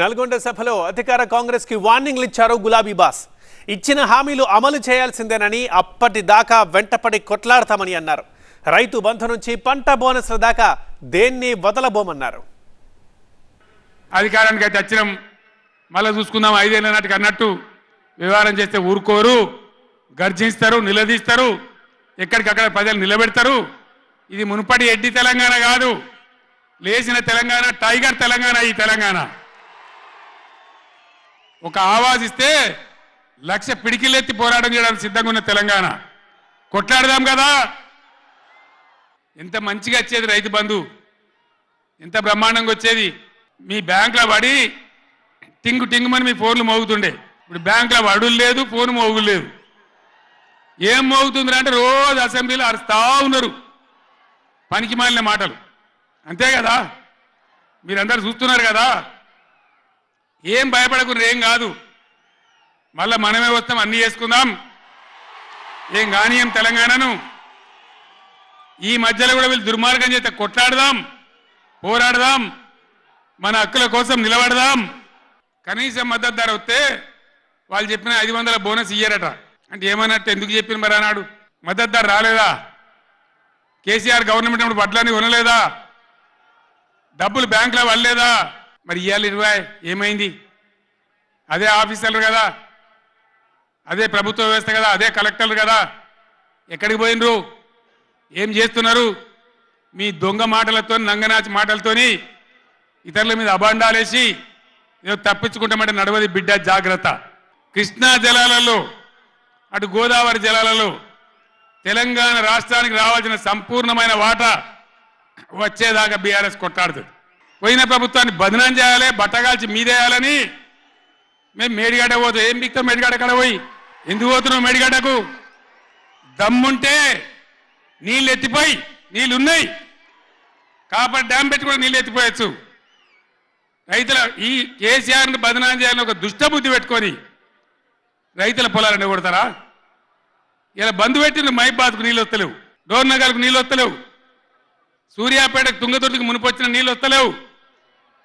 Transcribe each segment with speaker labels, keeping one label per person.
Speaker 1: నల్గొండ సభలో అధికార కాంగ్రెస్కి వార్నింగ్లు ఇచ్చారు గులాబీ బాస్. ఇచ్చిన హామీలు అమలు చేయాల్సిందేనని అప్పటిదాకా వెంటపడి కొట్లాడతామని అన్నారు. రైతు బంధు నుంచి పంట బోనస్ల దాకా దేన్ని వదలబోమన్నారు.
Speaker 2: అధికారానికి అయితే వచ్చినాం మళ్ళీ చూసుకుందాం ఐదేళ్ళ నాటికి అన్నట్టు వ్యవహారం చేస్తే ఊరుకోరు గర్జిస్తారు నిలదీస్తారు ఎక్కడికక్కడ ప్రజలు నిలబెడతారు. ఇది మునుపటి ఎడ్డి తెలంగాణ కాదు. లేచిన తెలంగాణ టైగర్ తెలంగాణ ఈ తెలంగాణ. ఒక ఆవాజ్ ఇస్తే లక్ష పిడికిలెత్తి పోరాటం చేయడానికి సిద్ధంగా ఉన్న తెలంగాణ. కొట్లాడదాం కదా. ఎంత మంచిగా వచ్చేది రైతు బంధు. ఎంత బ్రహ్మాండంగా వచ్చేది. మీ బ్యాంకులో పడి టింగు టింగుమని మీ ఫోన్లు మోగుతుండే. ఇప్పుడు బ్యాంకులో వడులు లేదు ఫోన్ మోగులు లేదు ఏం మోగుతుంది అంటే రోజు అసెంబ్లీలో అరుస్తా ఉన్నారు. పనికి మాలిన మాటలు. అంతే కదా. మీరందరూ చూస్తున్నారు కదా. ఏం భయపడకుండా ఏం కాదు. మళ్ళా మనమే వస్తాం అన్ని చేసుకుందాం. ఏం కానీయం తెలంగాణను. ఈ మధ్యలో కూడా వీళ్ళు దుర్మార్గం చేస్తే కొట్లాడదాం పోరాడదాం మన హక్కుల కోసం నిలబడదాం. కనీసం మద్దతు ధర వస్తే వాళ్ళు చెప్పిన ఐదు వందల బోనస్ ఇయ్యారట. అంటే ఏమన్నట్టు ఎందుకు చెప్పిన మరి అన్నాడు మద్దతు ధర రాలేదా? కేసీఆర్ గవర్నమెంట్ అప్పుడు వడ్లని కొనలేదా? డబ్బులు బ్యాంకులో వల్లేదా మరి ఇవాళ ఇరవై. ఏమైంది? అదే ఆఫీసర్లు కదా. అదే ప్రభుత్వ వ్యవస్థ కదా. అదే కలెక్టర్లు కదా. ఎక్కడికి పోయినరు? ఏం చేస్తున్నారు? మీ దొంగ మాటలతో నంగనాచి మాటలతోని ఇతరుల మీద అభాండాలేసి ఏదో తప్పించుకుంటామంటే నడవది బిడ్డ జాగ్రత్త. కృష్ణా జలాలలో అటు గోదావరి జలాలలో తెలంగాణ రాష్ట్రానికి రావాల్సిన సంపూర్ణమైన వాటా వచ్చేదాకా బీఆర్ఎస్ కొట్లాడుతుంది. పోయిన ప్రభుత్వాన్ని బదనం చేయాలి బట్టగాల్చి మీదేయాలని. మేము మేడిగడ్డ పోతాం ఏం బిక్తాం మేడిగడ్డ కడ పోయి? ఎందుకు పోతున్నావు మేడిగడ్డకు దమ్ముంటే నీళ్ళు ఎత్తిపోయి నీళ్ళు ఉన్నాయి కాబట్టి డ్యామ్ పెట్టి కూడా నీళ్ళు ఎత్తిపోయచ్చు. రైతుల ఈ కేసీఆర్ని బదనాం చేయాలని ఒక దుష్టబుద్ధి పెట్టుకొని రైతుల పొలాలను కొడతారా ఇలా బంధు పెట్టిన మైబాద్కు నీళ్ళు వస్తలేవు డోర్నగర్కు నీళ్ళు వస్తలేవు సూర్యాపేటకు తుంగతుర్తికి మునిపొచ్చిన నీళ్ళు వస్తలేవు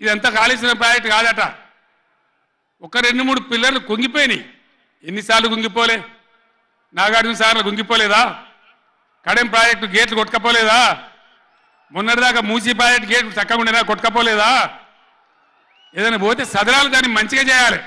Speaker 2: ఇదంతా కాళేశ్వరం ప్రాజెక్ట్ కాదట. ఒక రెండు మూడు పిల్లర్లు కుంగిపోయినాయి. ఎన్నిసార్లు కుంగిపోలే? నాగార్జున సార్లు కుంగిపోలేదా? కడెం ప్రాజెక్టు గేట్లు కొట్టుకపోలేదా? మొన్నటిదాకా మూసీ ప్రాజెక్టు గేట్లు చక్కగా ఉండేదా కొట్టుకపోలేదా? ఏదైనా పోతే సదరాలు దాన్ని మంచిగా చేయాలి.